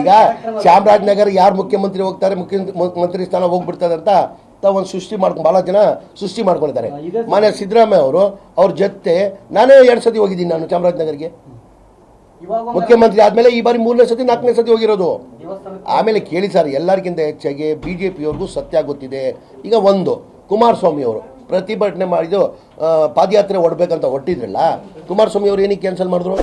ಈಗ ಚಾಮರಾಜನಗರ ಯಾರು ಮುಖ್ಯಮಂತ್ರಿ ಹೋಗ್ತಾರೆ ಮುಖ್ಯಮಂತ್ರಿ ಸ್ಥಾನ ಹೋಗ್ಬಿಡ್ತದೆ ಅಂತ ತಾವು ಒಂದು ಸೃಷ್ಟಿ ಮಾಡ್ಕೊಂಡು ಭಾಳ ಜನ ಸೃಷ್ಟಿ ಮಾಡ್ಕೊಂಡಿದ್ದಾರೆ. ಮನೆ ಸಿದ್ದರಾಮಯ್ಯ ಅವರು ಅವ್ರ ಜೊತೆ ನಾನೇ ಎರಡು ಸತಿ ಹೋಗಿದ್ದೀನಿ ನಾನು ಚಾಮರಾಜನಗರ್ಗೆ. ಮುಖ್ಯಮಂತ್ರಿ ಆದಮೇಲೆ ಈ ಬಾರಿ ಮೂರನೇ ಸತಿ ನಾಲ್ಕನೇ ಸತಿ ಹೋಗಿರೋದು. ಆಮೇಲೆ ಕೇಳಿ ಸರ್ ಎಲ್ಲರಿಗಿಂತ ಹೆಚ್ಚಾಗಿ ಬಿ ಜೆ ಪಿಯವ್ರಿಗೂ ಸತ್ಯ ಗೊತ್ತಿದೆ. ಈಗ ಒಂದು ಕುಮಾರಸ್ವಾಮಿ ಅವರು ಪ್ರತಿಭಟನೆ ಮಾಡಿದ್ದು ಪಾದಯಾತ್ರೆ ಹೊಡ್ಬೇಕಂತ ಹೊಟ್ಟಿದ್ರಲ್ಲ ಕುಮಾರಸ್ವಾಮಿ ಅವರು ಏನಕ್ಕೆ ಕ್ಯಾನ್ಸಲ್ ಮಾಡಿದ್ರು?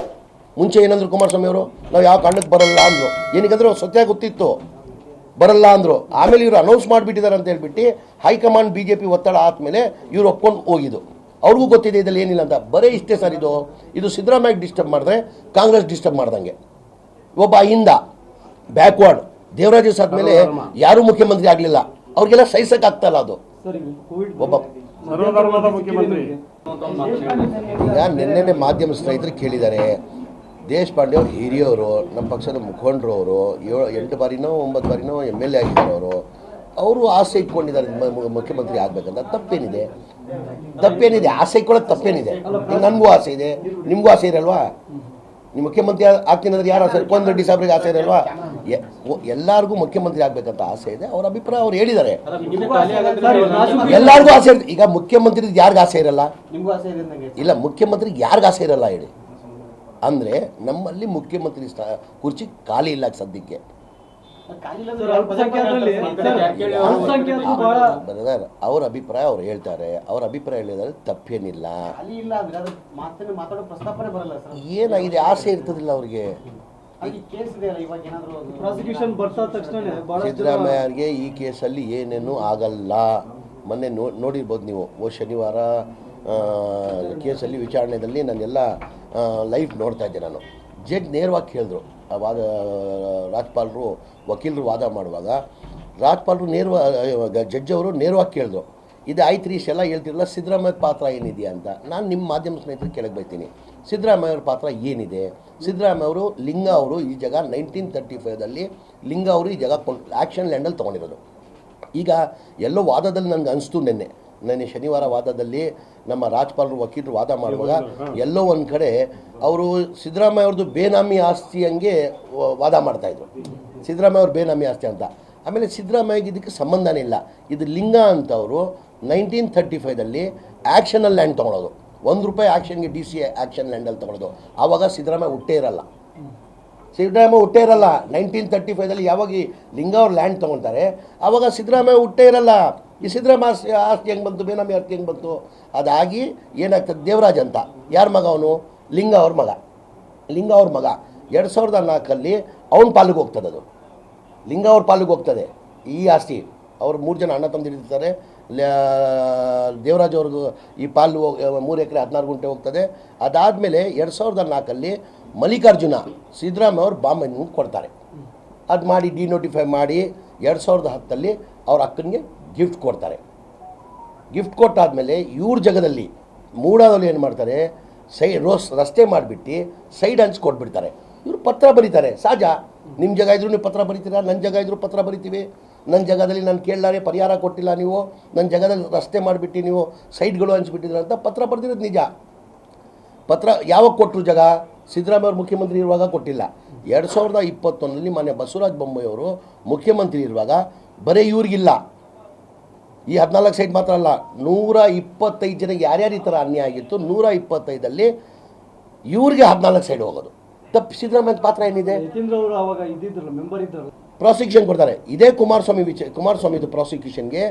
ಮುಂಚೆ ಏನಂದ್ರು ಕುಮಾರಸ್ವಾಮಿ ಅವರು ನಾವು ಯಾವ ಕಾರಣಕ್ಕೆ ಬರಲ್ಲ ಅಂದರು. ಏನಕ್ಕಂದ್ರೆ ಅವ್ರು ಸತ್ಯ ಗೊತ್ತಿತ್ತು. ಬರಲ್ಲ ಅಂದರು. ಆಮೇಲೆ ಇವರು ಅನೌನ್ಸ್ ಮಾಡಿಬಿಟ್ಟಿದ್ದಾರೆ ಅಂತ ಹೇಳ್ಬಿಟ್ಟು ಹೈಕಮಾಂಡ್ ಬಿ ಜೆ ಪಿ ಒತ್ತಡ ಆದಮೇಲೆ ಇವರು ಒಪ್ಕೊಂಡು ಹೋಗಿದ್ದು. ಅವ್ರಿಗೂ ಗೊತ್ತಿದೆ ಇದ್ರಲ್ಲಿ ಏನಿಲ್ಲ ಅಂತ. ಬರೇ ಇಷ್ಟೇ ಸರ್ ಇದು. ಇದು ಸಿದ್ದರಾಮಯ್ಯ ಡಿಸ್ಟರ್ಬ್ ಮಾಡಿದ್ರೆ ಕಾಂಗ್ರೆಸ್ ಡಿಸ್ಟರ್ಬ್ ಮಾಡ್ದಂಗೆ. ಒಬ್ಬ ಹಿಂದ ಬ್ಯಾಕ್ವರ್ಡ್ ದೇವರಾಜ ಆದ್ಮೇಲೆ ಯಾರೂ ಮುಖ್ಯಮಂತ್ರಿ ಆಗಲಿಲ್ಲ. ಅವ್ರಿಗೆಲ್ಲ ಸಹಿಸಕ್ಕೆ ಆಗ್ತಲ್ಲ ಇಲ್ಲ ಅದು. ಒಬ್ಬ ನಿನ್ನೆ ಮುಖ್ಯಮಂತ್ರಿ. ಈಗ ನಿನ್ನೆನೆ ಮಾಧ್ಯಮ ಸ್ನೇಹಿತರು ಕೇಳಿದ್ದಾರೆ. ದೇಶಪಾಂಡೆ ಅವರು ಹಿರಿಯವರು ನಮ್ಮ ಪಕ್ಷದ ಮುಖಂಡರು ಅವರು ಏಳು, ಎಂಟು ಬಾರಿನೋ, ಒಂಬತ್ತು ಬಾರಿನೋ ಎಂ ಎಲ್ ಎ ಆಗಿದ್ದಾರೆ ಅವರು ಆಸೆ ಇಟ್ಕೊಂಡಿದ್ದಾರೆ ಮುಖ್ಯಮಂತ್ರಿ ಆಗಬೇಕಂತ. ತಪ್ಪೇನಿದೆ? ತಪ್ಪೇನಿದೆ? ಆಸೆ ಇಟ್ಕೊಳ್ಳೋದು ತಪ್ಪೇನಿದೆ? ನನಗೂ ಆಸೆ ಇದೆ. ನಿಮಗೂ ಆಸೆ ಇರಲ್ವಾ? ನಿಮ್ಮ ಮುಖ್ಯಮಂತ್ರಿ ಆಗ್ತೀನಿ ಅಂದ್ರೆ ಯಾರು ಆಸೆ? ಕೋನ್ ರೆಡ್ಡಿ ಸಾಹೇಬ್ರಿಗೆ ಆಸೆ ಇರಲ್ವಾ? ಎಲ್ಲರಿಗೂ ಮುಖ್ಯಮಂತ್ರಿ ಆಗಬೇಕಂತ ಆಸೆ ಇದೆ. ಅವ್ರ ಅಭಿಪ್ರಾಯ ಅವ್ರು ಹೇಳಿದ್ದಾರೆ. ಎಲ್ಲರಿಗೂ ಆಸೆ ಈಗ ಮುಖ್ಯಮಂತ್ರಿ ಯಾರಿಗೂ ಆಸೆ ಇರಲ್ಲ? ಇಲ್ಲ ಮುಖ್ಯಮಂತ್ರಿ ಯಾರಿಗೂ ಆಸೆ ಇರಲ್ಲ ಹೇಳಿ. ಅಂದರೆ ನಮ್ಮಲ್ಲಿ ಮುಖ್ಯಮಂತ್ರಿ ಸ್ಥಾ ಕುರ್ಚಿ ಖಾಲಿ ಇಲ್ಲ ಸದ್ಯಕ್ಕೆ. ಬ್ರದರ್. ಅವ್ರ ಅಭಿಪ್ರಾಯ ಅವ್ರು ಹೇಳ್ತಾರೆ. ಅವ್ರ ಅಭಿಪ್ರಾಯ ಹೇಳಿದರೆ ತಪ್ಪೇನಿಲ್ಲ. ಏನಾಗಿದೆ? ಆಸೆ ಇರ್ತದಿಲ್ಲ ಅವ್ರಿಗೆ. ಸಿದ್ದರಾಮಯ್ಯ ಕೇಸ್ ಇದೆ ಇವಾಗ ಏನಾದ್ರು ಅದು- ಪ್ರಾಸಿಕ್ಯೂಷನ್ ಬರ್ತಾ ತಕ್ಷಣ ಬಹಳಷ್ಟು ಜನ ಈ ಕೇಸಲ್ಲಿ ಏನೇನು ಆಗಲ್ಲ. ಮೊನ್ನೆ ನೋ ನೋಡಿರ್ಬೋದು ನೀವು ಓ ಶನಿವಾರ ಕೇಸಲ್ಲಿ ವಿಚಾರಣೆಯಲ್ಲಿ ನಾನೆಲ್ಲ ಲೈವ್ ನೋಡ್ತಾ ಇದ್ದೆ ನಾನು. ಜಡ್ ನೇರವಾಗಿ ಕೇಳಿದ್ರು ಆ, ವಾದ, ರಾಜ್ಪಾಲರು ವಕೀಲರು ವಾದ ಮಾಡುವಾಗ, ರಾಜ್ಪಾಲರು ನೇರವಾಗಿ ಜಡ್ಜ್ ಅವರು ನೇರವಾಗಿ ಕೇಳಿದ್ರು. ಇದು ಆಯ್ತು ರೀ ಇಷ್ಟೆಲ್ಲ ಹೇಳ್ತಿರಲ್ಲ, ಸಿದ್ದರಾಮಯ್ಯ ಪಾತ್ರ ಏನಿದೆಯಾ ಅಂತ. ನಾನು ನಿಮ್ಮ ಮಾಧ್ಯಮ ಸ್ನೇಹಿತರು ಕೆಳಗೆ ಬೈತೀನಿ. ಸಿದ್ದರಾಮಯ್ಯ ಅವ್ರ ಪಾತ್ರ ಏನಿದೆ? ಸಿದ್ದರಾಮಯ್ಯ ಅವರು, ಲಿಂಗ ಅವರು ಈ ಜಾಗ ನೈನ್ಟೀನ್ ತರ್ಟಿ ಫೈವ್ದಲ್ಲಿ ಲಿಂಗ ಅವರು ಈ ಜಾಗ ಆ್ಯಕ್ಷನ್ ಲ್ಯಾಂಡಲ್ಲಿ ತೊಗೊಂಡಿರೋದು. ಈಗ ಎಲ್ಲೋ ವಾದದಲ್ಲಿ ನನಗೆ ಅನಿಸ್ತು ನಿನ್ನೆ. ನೆನ್ನೆ ಶನಿವಾರ ವಾದದಲ್ಲಿ ನಮ್ಮ ರಾಜ್ಪಾಲರು ವಕೀಲರು ವಾದ ಮಾಡುವಾಗ ಎಲ್ಲೋ ಒಂದು ಕಡೆ ಅವರು ಸಿದ್ದರಾಮಯ್ಯ ಅವ್ರದ್ದು ಬೇನಾಮಿ ಆಸ್ತಿ ಹಂಗೆ ವಾದ ಮಾಡ್ತಾಯಿದ್ರು ಸಿದ್ದರಾಮಯ್ಯ ಅವ್ರ ಬೇನಾಮಿ ಆಸ್ತಿ ಅಂತ. ಆಮೇಲೆ ಸಿದ್ದರಾಮಯ್ಯಗೆ ಇದಕ್ಕೆ ಸಂಬಂಧನೇ ಇಲ್ಲ. ಇದು ಲಿಂಗ ಅಂತವರು ನೈನ್ಟೀನ್ ತರ್ಟಿ ಫೈವ್ದಲ್ಲಿ ಆ್ಯಕ್ಷನಲ್ಲಿ ಲ್ಯಾಂಡ್ ತೊಗೊಳೋದು. ಒಂದು ರೂಪಾಯಿ ಆ್ಯಕ್ಷನ್ಗೆ ಡಿ ಸಿ ಆ್ಯಕ್ಷನ್ ಲ್ಯಾಂಡಲ್ಲಿ ತೊಗೊಳೋದು. ಆವಾಗ ಸಿದ್ದರಾಮಯ್ಯ ಹುಟ್ಟೇ ಇರಲ್ಲ. ಸಿದ್ದರಾಮಯ್ಯ ಹುಟ್ಟೇ ಇರಲ್ಲ. ನೈನ್ಟೀನ್ ತರ್ಟಿ ಫೈವ್ದಲ್ಲಿ ಯಾವಾಗ ಲಿಂಗ ಅವ್ರು ಲ್ಯಾಂಡ್ ತೊಗೊಳ್ತಾರೆ ಆವಾಗ ಸಿದ್ದರಾಮಯ್ಯ ಹುಟ್ಟೇ ಇರಲ್ಲ. ಈ ಸಿದ್ದರಾಮಯ್ಯ ಆಸ್ತಿ ಆಸ್ತಿ ಹೆಂಗೆ ಬಂತು, ಬೇನಾಮಿ ಆಸ್ತಿ ಹೆಂಗೆ ಬಂತು? ಅದಾಗಿ ಏನಾಗ್ತದೆ ದೇವರಾಜ್ ಅಂತ. ಯಾರ ಮಗ ಅವನು? ಲಿಂಗ ಅವ್ರ ಮಗ. ಲಿಂಗ ಅವ್ರ ಮಗ. ಎರಡು ಸಾವಿರದ ನಾಲ್ಕಲ್ಲಿ ಅವನ ಪಾಲಿಗೆ ಹೋಗ್ತದೆ ಅದು. ಲಿಂಗ ಅವ್ರ ಪಾಲಿಗೆ ಹೋಗ್ತದೆ ಈ ಆಸ್ತಿ. ಅವರು ಮೂರು ಜನ ಅಣ್ಣ ತಂದಿರ್ತಾರೆ ದೇವರಾಜ್ ಅವ್ರಿಗೂ ಈ ಪಾಲು ಮೂರು ಎಕರೆ ಹದಿನಾರು ಗುಂಟೆ ಹೋಗ್ತದೆ. ಅದಾದಮೇಲೆ ಎರಡು ಸಾವಿರದ ನಾಲ್ಕಲ್ಲಿ ಮಲ್ಲಿಕಾರ್ಜುನ ಸಿದ್ದರಾಮಯ್ಯ ಅವ್ರು ಬಾಂಬೆ ಕೊಡ್ತಾರೆ. ಅದು ಮಾಡಿ, ಡಿನೋಟಿಫೈ ಮಾಡಿ ಎರಡು ಸಾವಿರದ ಹತ್ತಲ್ಲಿ ಅವ್ರ ಅಕ್ಕನಿಗೆ ಗಿಫ್ಟ್ ಕೊಡ್ತಾರೆ. ಗಿಫ್ಟ್ ಕೊಟ್ಟಾದಮೇಲೆ ಇವ್ರ ಜಗದಲ್ಲಿ ಮೂಡಾದಲ್ಲಿ ಏನು ಮಾಡ್ತಾರೆ, ಸೈ, ರೋಸ್, ರಸ್ತೆ ಮಾಡಿಬಿಟ್ಟು ಸೈಡ್ ಹಂಚ್ ಕೊಟ್ಬಿಡ್ತಾರೆ. ಇವರು ಪತ್ರ ಬರೀತಾರೆ. ಸಹಜ ನಿಮ್ಮ ಜಾಗ ಇದ್ರೂ ನೀವು ಪತ್ರ ಬರೀತೀರಾ? ನನ್ನ ಜಾಗ ಇದ್ರೂ ಪತ್ರ ಬರಿತೀವಿ. ನನ್ನ ಜಾಗದಲ್ಲಿ ನಾನು ಕೇಳಲಾರೆ ಪರಿಹಾರ ಕೊಟ್ಟಿಲ್ಲ ನೀವು. ನನ್ನ ಜಾಗದಲ್ಲಿ ರಸ್ತೆ ಮಾಡಿಬಿಟ್ಟು ನೀವು ಸೈಡ್ಗಳು ಹಂಚ್ಬಿಟ್ಟಿದ್ರ ಅಂತ ಪತ್ರ ಬರೆದಿರೋದು ನಿಜ. ಪತ್ರ ಯಾವಾಗ ಕೊಟ್ಟರು ಜಾಗ? ಸಿದ್ದರಾಮಯ್ಯ ಮುಖ್ಯಮಂತ್ರಿ ಇರುವಾಗ ಕೊಟ್ಟಿಲ್ಲ. ಎರಡು ಸಾವಿರದ ಇಪ್ಪತ್ತೊಂದರಲ್ಲಿ ಮಾನ್ಯ ಬಸವರಾಜ ಬೊಮ್ಮಾಯಿ ಮುಖ್ಯಮಂತ್ರಿ ಇರುವಾಗ ಬರೀ ಇವ್ರಿಗಿಲ್ಲ. ಈ ಹದಿನಾಲ್ಕು ಸೈಡ್ ಮಾತ್ರ ಅಲ್ಲ ನೂರ ಇಪ್ಪತ್ತೈದು ಜನಕ್ಕೆ ಯಾರ್ಯಾರು ಈ ಥರ ಅನ್ಯಾಯ ಆಗಿತ್ತು ನೂರ ಇಪ್ಪತ್ತೈದಲ್ಲಿ ಇವ್ರಿಗೆ ಹದಿನಾಲ್ಕು ಸೈಡ್ ಹೋಗೋದು. ತಪ್ಪು ಸಿದ್ದರಾಮಯ್ಯ ಪಾತ್ರ ಏನಿದೆ? ಪ್ರಾಸಿಕ್ಯೂಷನ್ ಕೊಡ್ತಾರೆ. ಇದೇ ಕುಮಾರಸ್ವಾಮಿ ವಿಚ ಕುಮಾರಸ್ವಾಮಿದು ಪ್ರಾಸಿಕ್ಯೂಷನ್ಗೆ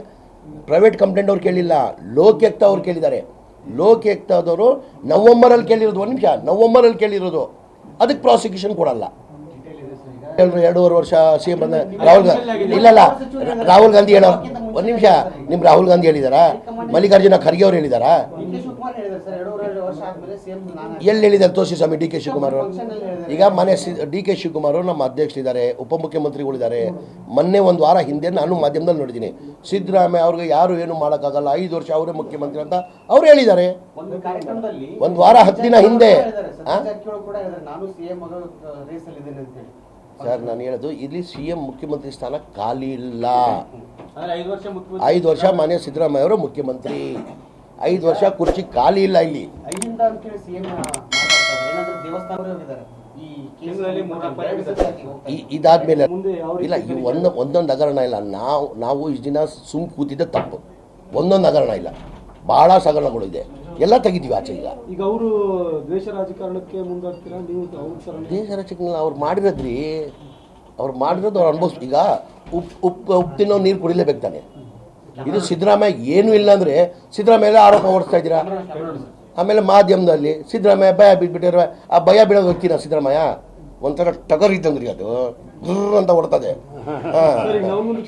ಪ್ರೈವೇಟ್ ಕಂಪ್ಲೇಂಟ್ ಅವ್ರು ಕೇಳಿಲ್ಲ ಲೋಕ್ಯಕ್ತ ಅವ್ರು ಕೇಳಿದ್ದಾರೆ. ಲೋಕ್ಯಕ್ತದವರು ನವಂಬರಲ್ಲಿ ಕೇಳಿರೋದು ಒಂದು ನಿಮಿಷ ನವಂಬರಲ್ಲಿ ಕೇಳಿರೋದು. ಅದಕ್ಕೆ ಪ್ರಾಸಿಕ್ಯೂಷನ್ ಕೊಡಲ್ಲ. ಎರಡೂವರೆ ವರ್ಷ ಸಿ ಎಂ ಬಂದ. ರಾಹುಲ್ ಗಾಂಧಿ ಇಲ್ಲಲ್ಲ, ರಾಹುಲ್ ಗಾಂಧಿ ಹೇಳೋ ಒಂದು ನಿಮಿಷ ನಿಮ್ಮ ರಾಹುಲ್ ಗಾಂಧಿ ಹೇಳಿದಾರಾ? ಮಲ್ಲಿಕಾರ್ಜುನ ಖರ್ಗೆ ಅವ್ರು ಹೇಳಿದಾರಾ? ಎಲ್ಲಿ ಹೇಳಿದ್ದಾರೆ ತೋರಿಸಿ ಸ್ವಾಮಿ ಡಿ ಕೆ ಶಿವಕುಮಾರ್ ಈಗ ಮನೆ ಡಿ ಕೆ ಶಿವಕುಮಾರ್ ನಮ್ಮ ಅಧ್ಯಕ್ಷರಿದ್ದಾರೆ, ಉಪಮುಖ್ಯಮಂತ್ರಿಗಳಿದ್ದಾರೆ. ಮೊನ್ನೆ ಒಂದು ವಾರ ಹಿಂದೆ ನಾನು ಮಾಧ್ಯಮದಲ್ಲಿ ನೋಡಿದ್ದೀನಿ. ಸಿದ್ದರಾಮಯ್ಯ ಅವ್ರಿಗೆ ಯಾರು ಏನು ಮಾಡೋಕ್ಕಾಗಲ್ಲ, ಐದು ವರ್ಷ ಅವರೇ ಮುಖ್ಯಮಂತ್ರಿ ಅಂತ ಅವ್ರು ಹೇಳಿದ್ದಾರೆ. ಒಂದು ವಾರ ಹತ್ತು ದಿನ ಹಿಂದೆ ಸರ್. ನಾನು ಹೇಳೋದು ಇಲ್ಲಿ ಸಿ ಎಂ ಮುಖ್ಯಮಂತ್ರಿ ಸ್ಥಾನ ಖಾಲಿ ಇಲ್ಲ. ಅಂದ್ರೆ ಐದು ವರ್ಷ ಮಾನ್ಯ ಸಿದ್ದರಾಮಯ್ಯ ಅವರು ಮುಖ್ಯಮಂತ್ರಿ. ಐದು ವರ್ಷ ಕುರ್ಚಿ ಖಾಲಿ ಇಲ್ಲ ಇಲ್ಲಿ. ಇದಾದ್ಮೇಲೆ ಇಲ್ಲ ಈ ಒಂದು ಒಂದೊಂದು ಹಗರಣ ಇಲ್ಲ. ನಾವು ನಾವು ಇಷ್ಟು ದಿನ ಸುಮ್ ಕೂತಿದ್ದ ತಪ್ಪು. ಒಂದೊಂದು ಹಗರಣ ಇಲ್ಲ. ಭಾಳ ಸಗರಣಗಳು ಇದೆ ಎಲ್ಲ ತೆಗಿತೀವಿ ಆಚೆ ಈಗ. ಈಗ ಅವರು ದ್ವೇಷ ರಾಜಕಾರಣಕ್ಕೆ ಮುಂದಾಗ್ತೀರಾ? ನೀವು ದೇಶ ಅವ್ರು ಮಾಡಿರೋದ್ರಿ. ಅವ್ರು ಮಾಡಿರೋದು ಅವ್ರು ಅನುಭವಿಸ್ ಈಗ ಉಪ್ಪು ಉಪ್ಪು ಉಪ್ಪು ತಿನ್ನೋ ನೀರು ಕುಡಿಲೇಬೇಕು ತಾನೆ. ಇದು ಸಿದ್ದರಾಮಯ್ಯ ಏನೂ ಇಲ್ಲ ಅಂದರೆ ಸಿದ್ದರಾಮಯ್ಯ ಆರೋಪ ಓಡಿಸ್ತಾ ಇದ್ದೀರಾ? ಆಮೇಲೆ ಮಾಧ್ಯಮದಲ್ಲಿ ಸಿದ್ದರಾಮಯ್ಯ ಭಯ ಬಿಟ್ಬಿಟ್ಟಿರೋ ಆ ಭಯ ಬೀಳೋದು ಹೋಗ್ತೀನ ಸಿದ್ದರಾಮಯ್ಯ? ಒಂಥರ ಟಗರ್ ಇದ್ದಂದ್ರಿ ಅದು. ಗುರ್ರ್ ಅಂತ ಹೊಡ್ತದೆ ಹಾಂ.